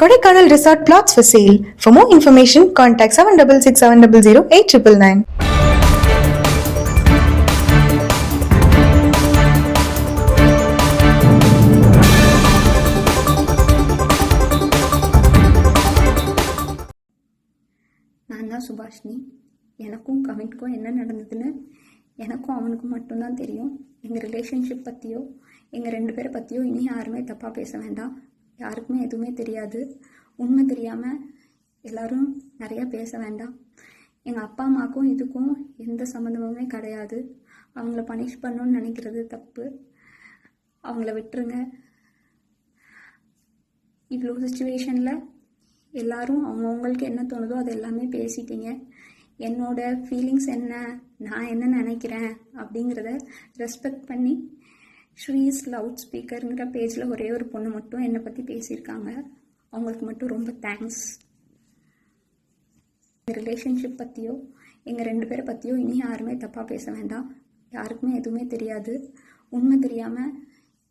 Kodaikanal resort flats for sale for more information contact seven double six seven double zero eight triple nine நான் தான் சுபாஷினி. எனக்கும் கவின்க்கும் என்ன நடந்ததுன்னு எனக்கும் அவனுக்கும் மட்டும்தான் தெரியும். எங்கள் ரிலேஷன்ஷிப் பற்றியோ எங்கள் ரெண்டு பேரை பற்றியோ இனி யாருமே தப்பாக பேச வேண்டாம். யாருக்குமே எதுவுமே தெரியாது. உண்மை தெரியாமல் எல்லாரும் நிறையா பேச வேண்டாம். எங்கள் அப்பா அம்மாவுக்கும் இதுக்கும் எந்த சம்மந்தமுமே கிடையாது. அவங்கள பனிஷ் பண்ணணும்னு நினைக்கிறது தப்பு. அவங்கள விட்டுருங்க. இவ்வளோ சுச்சுவேஷனில் எல்லோரும் அவங்கவுங்களுக்கு என்ன தோணுதோ அது எல்லாமே பேசிட்டீங்க. என்னோடய ஃபீலிங்ஸ் என்ன? நான் என்ன நினைக்கிறேன்? அப்படிங்கிறத ரெஸ்பெக்ட் பண்ணி ஸ்ரீஸ் லவுட் ஸ்பீக்கருங்கிற பேஜில் ஒரே ஒரு பொண்ணு மட்டும் என்னை பற்றி பேசியிருக்காங்க. அவங்களுக்கு மட்டும் ரொம்ப தேங்க்ஸ் ரிலேஷன்ஷிப் பற்றியோ எங்கள் ரெண்டு பேரை பற்றியோ இனி யாருமே தப்பாக பேச வேண்டாம். யாருக்குமே எதுவுமே தெரியாது. உண்மை தெரியாமல்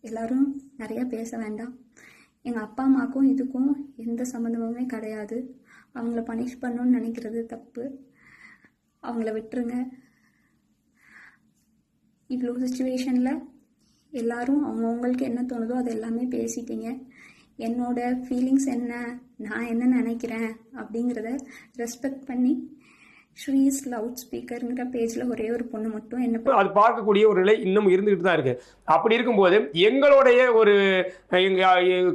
எல்லாரும் நிறையா பேச வேண்டாம். எங்கள் அப்பா அம்மாவுக்கும் இதுக்கும் எந்த சம்மந்தமுமே கிடையாது. அவங்கள பனிஷ் பண்ணணும்னு நினைக்கிறது தப்பு. அவங்கள விட்டுருங்க. இவ்வளோ சுச்சுவேஷனில் எல்லாரும் அவங்கவுங்களுக்கு என்ன தோணுதோ அது எல்லாமே பேசிட்டீங்க. என்னோட ஃபீலிங்ஸ் என்ன? நான் என்ன நினைக்கிறேன்? அப்படிங்கிறத ரெஸ்பெக்ட் பண்ணி ஸ்ரீஸ் லவுட் ஸ்பீக்கருங்கிற பேஜில் ஒரே ஒரு பொண்ணு மட்டும் என்ன அது பார்க்கக்கூடிய ஒரு நிலை இன்னும் இருந்துகிட்டு தான் இருக்கு. அப்படி இருக்கும்போது எங்களுடைய ஒரு எங்க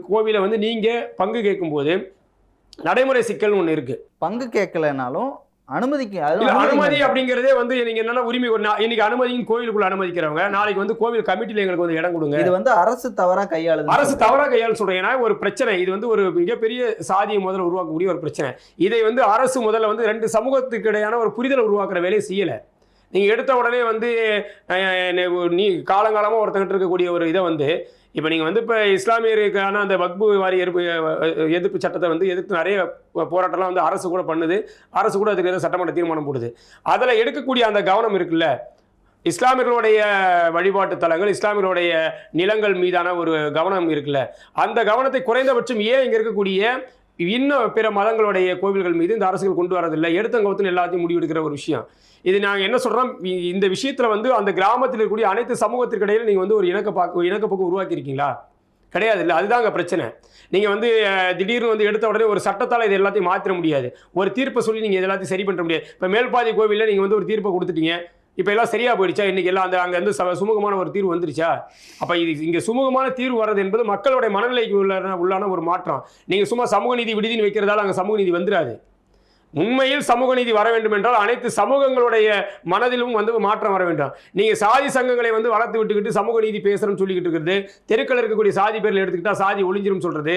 கோவிலை வந்து நீங்க பங்கு கேட்கும்போது நடைமுறை சிக்கல்னு ஒன்று இருக்கு. பங்கு கேட்கலனாலும் அனுமதிக்க அனுமதி அப்படிங்கறதே வந்து நீங்க என்னன்னா உரிமை இன்னைக்கு அனுமதியும் கோவிலுக்குள்ள அனுமதிக்கிறவங்க நாளைக்கு வந்து கோவில் கமிட்டில எங்களுக்கு வந்து இடம் கொடுங்க. இது வந்து அரசு தவறா கையாளுது. அரசு தவறா கையால் சொல்றேன். ஏன்னா ஒரு பிரச்சனை. இது வந்து ஒரு மிகப்பெரிய சாதியை முதல்ல உருவாக்கக்கூடிய ஒரு பிரச்சனை. இதை வந்து அரசு முதல்ல வந்து ரெண்டு சமூகத்துக்கு இடையான ஒரு புரிதலை உருவாக்குற வேலையை செய்யல. நீங்க எடுத்த உடனே வந்து நீ காலங்காலமா ஒருத்தங்கிட்ட இருக்கக்கூடிய ஒரு இதை வந்து இப்போ நீங்கள் வந்து இப்போ இஸ்லாமியருக்கான அந்த வக்பு வாரி எதிர்ப்பு எதிர்ப்பு சட்டத்தை வந்து எதிர்த்து நிறைய போராட்டம்லாம் வந்து அரசு கூட பண்ணுது. அரசு கூட அதுக்கு எதாவது சட்டமன்ற தீர்மானம் போடுது. அதில் எடுக்கக்கூடிய அந்த கவனம் இருக்குல்ல? இஸ்லாமியர்களுடைய வழிபாட்டு தலங்கள் இஸ்லாமியர்களுடைய நிலங்கள் மீதான ஒரு கவனம் இருக்குல்ல? அந்த கவனத்தை குறைந்தபட்சம் ஏன் இங்கே இருக்கக்கூடிய இன்னும் பிற மதங்களுடைய கோவில்கள் மீது இந்த அரசுகள் கொண்டு வரதில்லை. எடுத்தங்கவத்துன்னு எல்லாத்தையும் முடிவெடுக்கிற ஒரு விஷயம். இது நாங்கள் என்ன சொல்கிறோம் இந்த விஷயத்தில் வந்து அந்த கிராமத்தில் இருக்கக்கூடிய அனைத்து சமூகத்திற்கிடையில் நீங்கள் வந்து ஒரு இணக்க பாக்கு இணக்கப்போக்கு உருவாக்கியிருக்கீங்களா? கிடையாது இல்லை. அதுதாங்க பிரச்சனை. நீங்கள் வந்து திடீர்னு வந்து எடுத்த உடனே ஒரு சட்டத்தால் இது எல்லாத்தையும் மாற்றிட முடியாது. ஒரு தீர்ப்பை சொல்லி நீங்கள் இது எல்லாத்தையும் சரி பண்ண முடியாது. இப்போ மேல்பாதி கோவிலில் நீங்கள் வந்து ஒரு தீர்ப்பை கொடுத்துட்டீங்க. இப்போ எல்லாம் சரியாக போயிடுச்சா? இன்றைக்கி எல்லாம் அந்த அங்கே வந்து ச- சுமூகமான ஒரு தீர்வு வந்துருச்சா? அப்போ இது இங்கே சுமூகமான தீர்வு வர்றது என்பது மக்களுடைய மனநிலைக்கு உள்ள உள்ளான ஒரு மாற்றம். நீங்கள் சும்மா சமூக நீதி விடுதின்னு வைக்கிறதால அங்கே சமூக நீதி வந்துடாது உண்மையில் சமூக நீதி வர வேண்டும் என்றால் அனைத்து சமூகங்களுடைய மனதிலும் வந்து மாற்றம் வர வேண்டும். நீங்கள் சாதி சங்கங்களை வந்து வளர்த்து விட்டுக்கிட்டு சமூக நீதி பேசுகிறோம்னு சொல்லிக்கிட்டு இருக்கிறது தெருக்கள் இருக்கக்கூடிய சாதி பேரில் எடுத்துக்கிட்டால் சாதி ஒளிஞ்சிரும் சொல்கிறது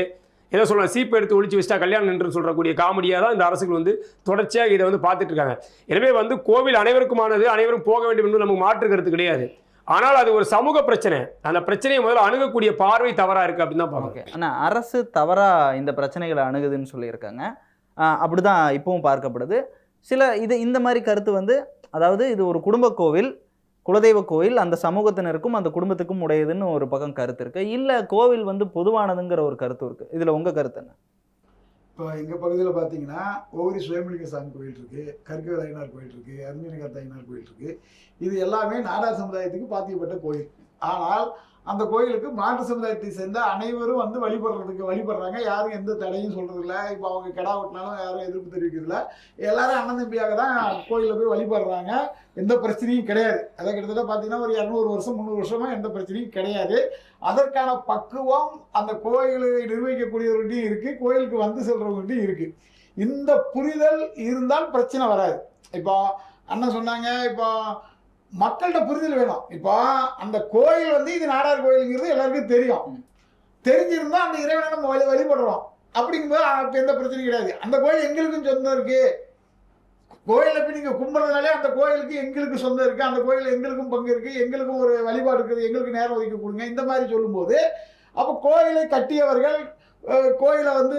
ஏதோ சொல்லலாம் சீப்பை எடுத்து ஒழிச்சு வச்சுட்டா கல்யாணம் என்று சொல்கிறக்கூடிய காமெடியாக தான் இந்த அரசுகள் வந்து தொடர்ச்சியாக இதை வந்து பார்த்துட்டு இருக்காங்க. எனவே வந்து கோவில் அனைவருக்குமானது அனைவரும் போக வேண்டும் என்று நமக்கு மாற்று கருத்து கிடையாது. ஆனால் அது ஒரு சமூக பிரச்சனை. அந்த பிரச்சனையை முதல்ல அணுகக்கூடிய பார்வை தவறாக இருக்குது அப்படின்னு தான் பார்க்கணும் ஆனால் அரசு தவறாக இந்த பிரச்சனைகளை அணுகுதுன்னு சொல்லியிருக்காங்க. அப்படி அப்படிதான் இப்பவும் பார்க்கப்படுது. சில இது இந்த மாதிரி கருத்து வந்து அதாவது இது ஒரு குடும்ப கோவில் குலதெய்வ கோவில் அந்த சமூகத்தினருக்கும் அந்த குடும்பத்துக்கும் உடையதுன்னு ஒரு பக்கம் கருத்து இருக்கு. இல்ல கோவில் வந்து பொதுவானதுங்கிற ஒரு கருத்து இருக்கு. இதுல உங்க கருத்து என்ன? இப்போ எங்கள் பகுதியில் பார்த்தீங்கன்னா ஒவ்வொரு சுயமலிங்க சாமி கோயில் இருக்குது கற்கவர் ஐயனார் கோயில் இருக்குது அருமீனகத்த ஐயனார் கோயில் இருக்குது இது எல்லாமே நாடார் சமுதாயத்துக்கு பாத்தியப்பட்ட கோயில். ஆனால் அந்த கோயிலுக்கு மாற்று சமுதாயத்தை சேர்ந்த அனைவரும் வந்து வழிபடுறதுக்கு வழிபடுறாங்க. யாரும் எந்த தடையும் சொல்றதில்ல. இப்போ அவங்க கிடா ஓட்டினாலும் யாரும் எதிர்ப்பு தெரிவிக்கிறதில்ல. எல்லாரும் அண்ணன் தம்பியாக தான் கோயிலில் போய் வழிபடுறாங்க. எந்த பிரச்சனையும் கிடையாது. அதை கிட்டத்தட்ட பார்த்தீங்கன்னா ஒரு இரநூறு வருஷம் முந்நூறு வருஷமா எந்த பிரச்சனையும் கிடையாது. அதற்கான பக்குவம் அந்த கோயிலை நிர்வகிக்கக்கூடியவர்கிட்டையும் இருக்கு. கோயிலுக்கு வந்து செல்றவங்ககிட்டையும் இருக்கு. இந்த புரிதல் இருந்தால் பிரச்சனை வராது. இப்போ அண்ணன் சொன்னாங்க இப்போ மக்கள்கிட்ட புரிதல் வேணும். இப்போ அந்த கோயில் வந்து இது நாடார் கோயிலுங்கிறது எல்லாருக்கும் தெரியும். தெரிஞ்சிருந்தா அந்த இறைவனை நம்ம வழி வழிபடுறோம். அப்படிங்கும்போது அப்போ எந்த பிரச்சனையும் கிடையாது. அந்த கோயில் எங்களுக்கும் சொந்தம் இருக்கு. கோயிலை போய் நீங்கள் கும்பிட்றதுனாலே அந்த கோயிலுக்கு எங்களுக்கு சொந்தம் இருக்குது அந்த கோயில் எங்களுக்கும் பங்கு இருக்குது எங்களுக்கும் ஒரு வழிபாடு இருக்குது. எங்களுக்கு நேரம் ஒதுக்கி கொடுங்க. இந்த மாதிரி சொல்லும்போது அப்போ கோயிலை கட்டியவர்கள் கோயிலை வந்து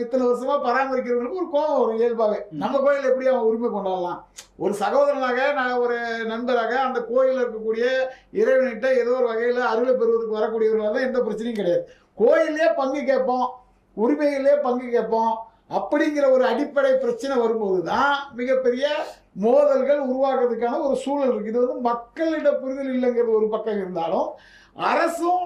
இத்தனை வருஷமா பராமரிக்கிறவங்களுக்கு ஒரு கோபம் வரும் இயல்பாகவே நம்ம கோயில் எப்படி அவன் உரிமை கொண்டாடலாம் ஒரு சகோதரனாக நான் ஒரு நண்பராக அந்த கோயிலில் இருக்கக்கூடிய இறைவன்கிட்ட ஏதோ ஒரு வகையில் அருளை பெறுவதற்கு வரக்கூடியவர்களாக தான் எந்த பிரச்சனையும் கிடையாது. கோயிலே பங்கு கேட்போம் உரிமைகளே பங்கு கேட்போம். அப்படிங்கிற ஒரு அடிப்படை பிரச்சனை வரும்போது தான் மிகப்பெரிய மோதல்கள் உருவாக்குறதுக்கான ஒரு சூழல் இருக்குது இது வந்து மக்களிட புரிதல் இல்லைங்கிறது ஒரு பக்கம் இருந்தாலும் அரசும்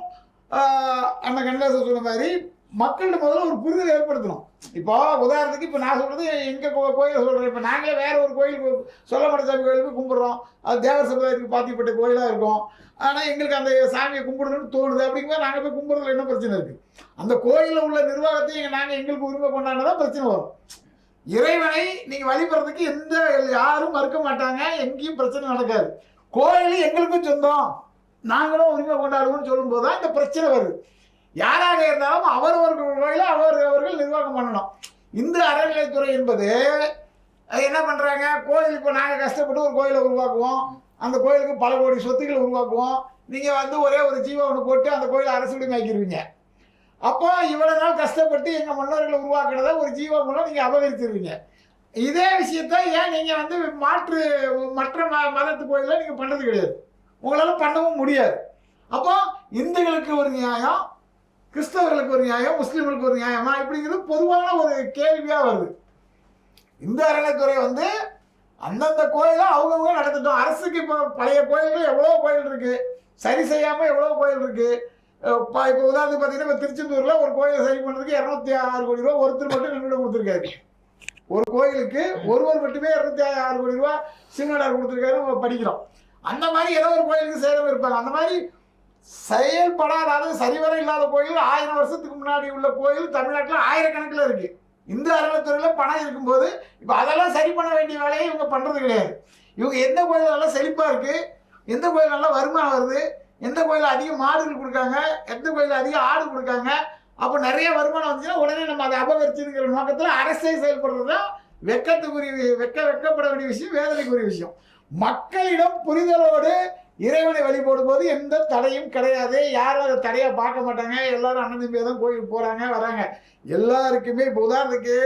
அண்ணன் கண்ணதாசன் சொன்ன மாதிரி மக்கள்கிட்ட முதல்ல ஒரு புரிதல் ஏற்படுத்தணும். இப்போ உதாரணத்துக்கு இப்போ நான் சொல்றது எங்கள் கோ- கோயிலை சொல்கிறேன் இப்போ நாங்களே வேற ஒரு கோயிலுக்கு சொல்லமட சாமி கோயிலுக்கு கும்பிட்றோம். அது தேவர் சமுதாயத்துக்கு பாத்திப்பட்ட கோயிலாக இருக்கும். ஆனால் எங்களுக்கு அந்த சாமியை கும்பிடணும்னு தோணுது அப்படிங்கும்போது நாங்கள் போய் கும்பிட்றதுல என்ன பிரச்சனை இருக்குது அந்த கோயிலில் உள்ள நிர்வாகத்தை நாங்கள் எங்களுக்கு உரிமை கொண்டாடினா பிரச்சனை வரும். இறைவனை நீங்கள் வழிபடுறதுக்கு எந்த யாரும் மறுக்க மாட்டாங்க. எங்கேயும் பிரச்சனை நடக்காது. கோயில் எங்களுக்கும் சொந்தம். நாங்களும் உரிமை கொண்டாடுவோம்னு சொல்லும்போது தான் இந்த பிரச்சனை வருது. யாராக இருந்தாலும் அவரவர்கள் கோயிலை அவர் அவர்கள் நிர்வாகம் பண்ணணும். இந்து அறநிலைத்துறை என்பது என்ன பண்ணுறாங்க கோயில் இப்போ நாங்கள் கஷ்டப்பட்டு ஒரு கோயிலை உருவாக்குவோம். அந்த கோயிலுக்கு பல கோடி சொத்துக்களை உருவாக்குவோம். நீங்கள் வந்து ஒரே ஒரு ஜீவ ஒன்று போட்டு அந்த கோயிலை அரசு ஆக்கிடுவீங்க. அப்போ இவ்வளோ நாள் கஷ்டப்பட்டு எங்கள் முன்னோர்களை உருவாக்குனதை ஒரு ஜீவா மூலம் நீங்கள் அபகரிச்சிருவீங்க. இதே விஷயத்த ஏன் நீங்கள் வந்து மாற்று மற்ற ம மதத்து கோயிலில் நீங்கள் பண்ணுறது கிடையாது. உங்களால் பண்ணவும் முடியாது. அப்போ இந்துக்களுக்கு ஒரு நியாயம் கிறிஸ்தவர்களுக்கு ஒரு நியாயம் முஸ்லீம்களுக்கு ஒரு நியாயமா? இப்படிங்கிறது பொதுவான ஒரு கேள்வியாக வருது. இந்த அறநிலைத்துறை வந்து அந்தந்த கோயிலை அவங்கவுங்க நடத்திட்டோம். அரசுக்கு இப்போ பழைய கோயில்கள் எவ்வளோ கோயில் இருக்கு. சரி செய்யாமல் எவ்வளோ கோயில் இருக்கு. இப்போ இப்போ உதாரணத்துக்கு பார்த்தீங்கன்னா இப்போ திருச்செந்தூரில் ஒரு கோயிலை சரி பண்ணுறதுக்கு இரநூத்தி ஆறு கோடி ரூபா ஒருத்தர் மட்டும் நின்று கொடுத்துருக்காரு. ஒரு கோயிலுக்கு ஒருவர் மட்டுமே இரநூத்தி ஆறு கோடி ரூபா சிவனடார் கொடுத்துருக்காரு படிக்கிறோம். அந்த மாதிரி ஏதோ ஒரு கோயிலுக்கு சேரவும் இருப்பாங்க. அந்த மாதிரி செயல்படாத அதாவது சரிவர இல்லாத கோயில் ஆயிரம் வருஷத்துக்கு முன்னாடி உள்ள கோயில் தமிழ்நாட்டில் ஆயிரக்கணக்கில் இருக்கு. இந்த அறநிலைத்துறையில் பணம் இருக்கும்போது இப்போ அதெல்லாம் சரி பண்ண வேண்டிய வேலையை இவங்க பண்ணுறது கிடையாது. இவங்க எந்த கோயில் நல்லா செழிப்பாக இருக்கு எந்த கோயில் நல்லா வருமானம் வருது எந்த கோயில் அதிக மாடுகள் கொடுக்காங்க எந்த கோயில் அதிக ஆடு கொடுக்காங்க அப்போ நிறைய வருமானம் வந்துச்சுன்னா உடனே நம்ம அதை அபகரிச்சுங்கிற நோக்கத்தில் அரசே செயல்படுறது தான் வெக்கத்துக்குரிய வெக்க வெக்கப்பட வேண்டிய விஷயம் வேதனைக்குரிய விஷயம். மக்களிடம் புரிதலோடு இறைவனை வழிபடும் போது எந்த தடையும் கிடையாது. யாரும் அதை தடையாக பார்க்க மாட்டாங்க. எல்லாரும் அண்ணன் தான் கோயிலுக்கு போகிறாங்க வராங்க. எல்லாருக்குமே இப்போ உதாரணத்துக்கு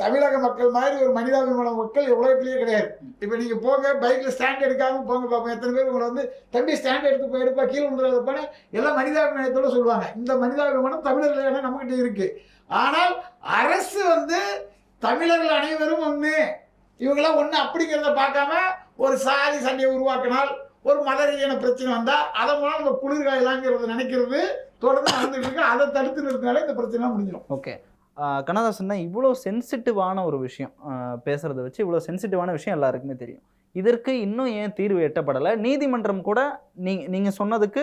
தமிழக மக்கள் மாதிரி ஒரு மனிதாபிமான மக்கள் உலகத்திலேயே கிடையாது. இப்போ நீங்கள் போங்க பைக்கில் ஸ்டாண்ட் எடுக்காமல் போங்க பார்ப்போம் எத்தனை பேர் உங்களை வந்து தம்பி ஸ்டாண்ட் எடுத்து போய் எடுப்பா கீழே விழுந்துடாதப்பான்னு எல்லாம் மனிதாபிமானத்தோடு சொல்லுவாங்க. இந்த மனிதாபிமானம் தமிழர்கள் நம்மகிட்ட இருக்குது ஆனால் அரசு வந்து தமிழர்கள் அனைவரும் ஒன்று இவங்களாம் ஒன்று அப்படிங்கிறத பார்க்காம ஒரு சாதி சண்டையை உருவாக்கினால் ஒரு மலரீதியான பிரச்சனை வந்தால் அதை மூலம் நம்ம குளிர்காயலாங்கிறத நினைக்கிறது தொடர்ந்து நடந்துட்டு இருக்கு. அதை தடுத்து நிறுத்தினாலே இந்த பிரச்சனை முடிஞ்சிடும். ஓகே. கண்ணதாசன்னா இவ்வளோ சென்சிட்டிவான ஒரு விஷயம். பேசுகிறத பேசுறத வச்சு இவ்வளோ சென்சிட்டிவான விஷயம் எல்லாருக்குமே தெரியும். இதற்கு இன்னும் ஏன் தீர்வு எட்டப்படலை? நீதிமன்றம் கூட நீ நீங்கள் சொன்னதுக்கு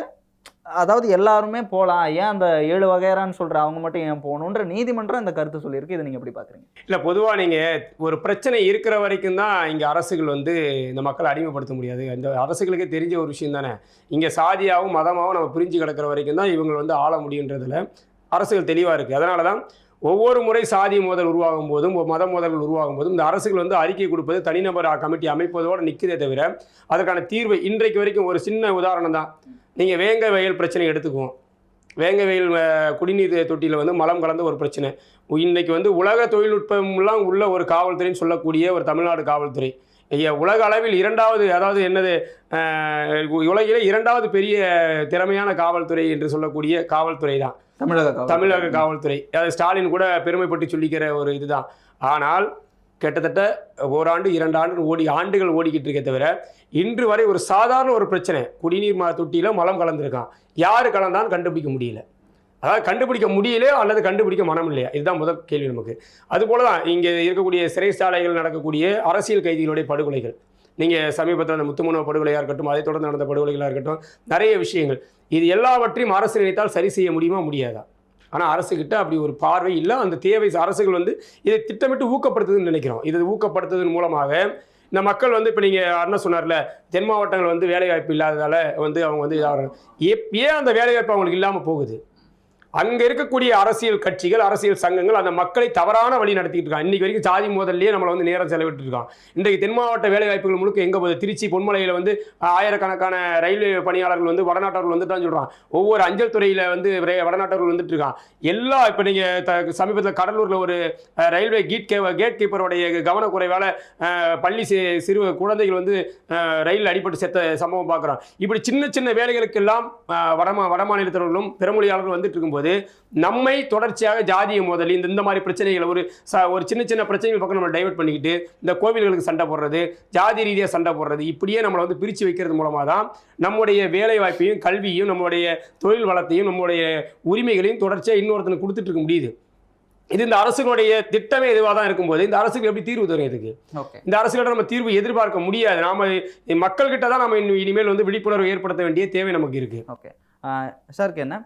அதாவது எல்லாருமே போகலாம் ஏன் அந்த ஏழு வகையறான்னு சொல்கிற அவங்க மட்டும் ஏன் போகணுன்ற நீதிமன்றம் இந்த கருத்து சொல்லியிருக்கு. இதை நீங்கள் எப்படி பார்க்குறீங்க இல்லை பொதுவாக நீங்கள் ஒரு பிரச்சனை இருக்கிற வரைக்கும் தான் இங்கே அரசுகள் வந்து இந்த மக்களை அடிமைப்படுத்த முடியாது. இந்த அரசுகளுக்கே தெரிஞ்ச ஒரு விஷயம் தானே. இங்கே சாதியாகவும் மதமாகவும் நம்ம பிரிஞ்சு கிடக்கிற வரைக்கும் தான் இவங்க வந்து ஆள முடியுன்றதில் அரசுகள் தெளிவாக இருக்குது அதனால தான் ஒவ்வொரு முறை சாதி மோதல் உருவாகும் போதும் மத மோதல்கள் உருவாகும் போதும் இந்த அரசுகள் வந்து அறிக்கை கொடுப்பது தனிநபர் கமிட்டி அமைப்பதோடு நிற்குதே தவிர அதற்கான தீர்வு இன்றைக்கு வரைக்கும் ஒரு சின்ன உதாரணம் தான். நீங்கள் வேங்க வயல் பிரச்சனை எடுத்துக்குவோம். வேங்க வயல் குடிநீர் தொட்டியில் வந்து மலம் கலந்த ஒரு பிரச்சனை. இன்றைக்கி வந்து உலக தொழில்நுட்பம்லாம் உள்ள ஒரு காவல்துறைன்னு சொல்லக்கூடிய ஒரு தமிழ்நாடு காவல்துறை. ஐயா உலக அளவில் இரண்டாவது அதாவது என்னது உலகிலே இரண்டாவது பெரிய திறமையான காவல்துறை என்று சொல்லக்கூடிய காவல்துறை தான். தமிழக தமிழக காவல்துறை. அது ஸ்டாலின் கூட பெருமைப்பட்டு சொல்லிக்கிற ஒரு இதுதான். ஆனால் கிட்டத்தட்ட ஓராண்டு இரண்டு ஆண்டு ஓடி ஆண்டுகள் ஓடிக்கிட்டு இருக்கே தவிர இன்று வரை ஒரு சாதாரண ஒரு பிரச்சனை. குடிநீர் ம தொட்டியில் மலம் கலந்துருக்கான். யார் கலந்தான்னு கண்டுபிடிக்க முடியல. அதாவது கண்டுபிடிக்க முடியலையோ அல்லது கண்டுபிடிக்க மனம் இல்லையா? இதுதான் முதல் கேள்வி நமக்கு. அதுபோல தான் இங்கே இருக்கக்கூடிய சிறைச்சாலைகள் நடக்கக்கூடிய அரசியல் கைதிகளுடைய படுகொலைகள். நீங்கள் சமீபத்தில் அந்த முத்துமனோ படுகொலையாக இருக்கட்டும் அதை தொடர்ந்து நடந்த படுகொலைகளாக இருக்கட்டும் நிறைய விஷயங்கள். இது எல்லாவற்றையும் அரசு நினைத்தால் சரி செய்ய முடியுமா? முடியாதா? ஆனால் அரசுகிட்ட அப்படி ஒரு பார்வை இல்லை. அந்த தேவை அரசுகள் வந்து இதை திட்டமிட்டு ஊக்கப்படுத்துதுன்னு நினைக்கிறோம். இது ஊக்கப்படுத்துவதன் மூலமாக இந்த மக்கள் வந்து இப்போ நீங்கள் அண்ணன் சொன்னார்ல தென் மாவட்டங்கள் வந்து வேலைவாய்ப்பு இல்லாததால் வந்து அவங்க வந்து இதாகிறாங்க. ஏன் அந்த வேலைவாய்ப்பு அவங்களுக்கு இல்லாமல் போகுது? அங்கே இருக்கக்கூடிய அரசியல் கட்சிகள் அரசியல் சங்கங்கள் அந்த மக்களை தவறான வழி நடத்திட்டு இருக்காங்க. இன்னைக்கு வரைக்கும் சாதி மோதல்லையே நம்மளை வந்து நேரம் செலவிட்டு இருக்கான் இன்றைக்கு தென் மாவட்ட வேலைவாய்ப்புகள் முழுக்க எங்கே போகுது? திருச்சி பொன்மலையில் வந்து ஆயிரக்கணக்கான ரயில்வே பணியாளர்கள் வந்து வடநாட்டவர்கள் வந்துட்டான்னு சொல்கிறான் ஒவ்வொரு அஞ்சல் துறையில் வந்து வடநாட்டவர்கள் வந்துட்டு இருக்கான் எல்லா இப்போ நீங்கள் த சமீபத்தில் கடலூரில் ஒரு ரயில்வே கீட் கே கேட் கீப்பருடைய கவனக்குறைவால் பள்ளி சிறு குழந்தைகள் வந்து ரயில் அடிபட்டு செத்த சம்பவம் பார்க்குறோம் இப்படி சின்ன சின்ன வேலைகளுக்கெல்லாம் வட வடமா வட மாநிலத்தவர்களும் பிறமொழியாளர்களும் வந்துட்டு இருக்கும்போது இருக்கும்போது நம்மை தொடர்ச்சியாக ஜாதிய மோதல் இந்த இந்த மாதிரி பிரச்சனைகளை ஒரு ச ஒரு சின்ன சின்ன பிரச்சனைகள் பக்கம் நம்ம டைவர்ட் பண்ணிக்கிட்டு இந்த கோவில்களுக்கு சண்டை போடுறது ஜாதி ரீதியாக சண்டை போடுறது இப்படியே நம்மளை வந்து பிரித்து வைக்கிறது மூலமாக தான் நம்முடைய வேலை வாய்ப்பையும் கல்வியும் நம்முடைய தொழில் வளத்தையும் நம்முடைய உரிமைகளையும் தொடர்ச்சியாக இன்னொருத்தனுக்கு கொடுத்துட்டு இருக்க முடியுது. இது இந்த அரசுகளுடைய திட்டமே இதுவாக தான் இருக்கும்போது இந்த அரசுக்கு எப்படி தீர்வு தரும் இதுக்கு? இந்த அரசுகிட்ட நம்ம தீர்வு எதிர்பார்க்க முடியாது. நாம மக்கள்கிட்ட தான் நம்ம இனிமேல் வந்து விழிப்புணர்வு ஏற்படுத்த வேண்டிய தேவை நமக்கு இருக்கு. ஓகே. சாருக்கு என்ன?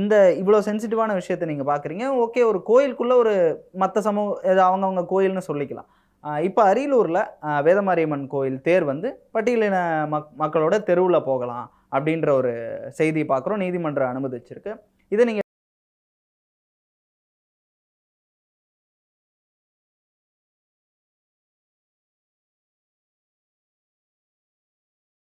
இந்த இவ்வளோ சென்சிட்டிவான விஷயத்தை நீங்கள் பார்க்குறீங்க ஓகே ஒரு கோயிலுக்குள்ளே ஒரு மற்ற சமூக ஏதோ அவங்கவுங்க கோயில்னு சொல்லிக்கலாம். இப்போ அரியலூரில் வேதமாரியம்மன் கோயில் தேர் வந்து பட்டியலின மக் மக்களோட தெருவில் போகலாம் அப்படின்ற ஒரு செய்தி பார்க்குறோம் நீதிமன்றம் அனுமதிச்சிருக்கு. இதை நீங்கள்